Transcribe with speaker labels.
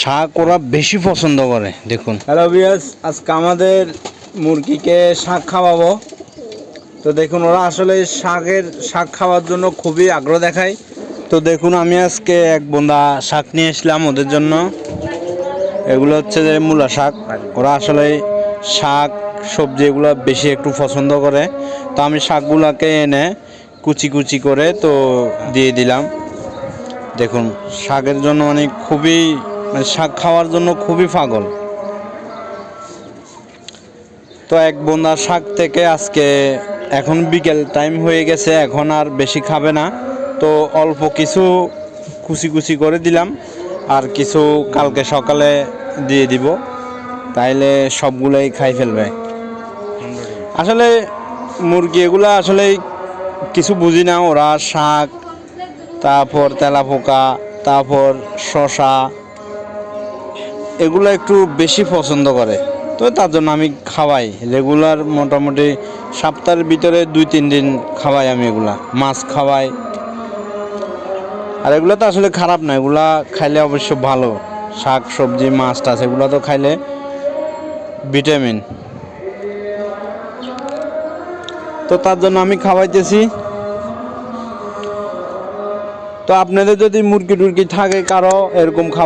Speaker 1: শাক ওরা বেশি পছন্দ করে, দেখুন।
Speaker 2: হ্যালো বিয়াস আজকে আমাদের মুরগিকে শাক খাওয়াবো। তো দেখুন, ওরা আসলে শাকের শাক খাওয়ার জন্য খুবই আগ্রহ দেখায়।
Speaker 1: তো দেখুন, আমি আজকে এক বন্ধা শাক নিয়ে এসলাম ওদের জন্য। এগুলো হচ্ছে যে মূলা শাক। ওরা আসলে শাক, সবজি এগুলো বেশি একটু পছন্দ করে। তো আমি শাকগুলোকে এনে কুচি কুচি করে তো দিয়ে দিলাম। দেখুন, শাকের জন্য অনেক খুবই মানে শাক খাওয়ার জন্য খুবই পাগল। তো এক বোন্দা শাক থেকে আজকে এখন বিকেল টাইম হয়ে গেছে, এখন আর বেশি খাবে না। তো অল্প কিছু কুচি কুচি করে দিলাম, আর কিছু কালকে সকালে দিয়ে দিব। তাইলে সবগুলোই খাই ফেলবে। আসলে মুরগি এগুলো আসলে কিছু বুঝি না, ওরা শাক, তারপর তেলা পোকা তারপর শশা এগুলো একটু বেশি পছন্দ করে। তো তার জন্য আমি খাওয়াই। রেগুলার মোটামুটি সপ্তাহের ভিতরে দুই, তিন দিন খাওয়াই আমি এগুলা। মাছ খাওয়াই। আর এগুলো তো আসলে খারাপ না, এগুলা খাইলে অবশ্য ভালো। শাক, সবজি, মাছ টাছ, এগুলো তো খাইলে ভিটামিন। তো তার জন্য আমি খাওয়াইতেছি। তো আপনাদের যদি মুরগি টুরগি থাকে কারও, এরকম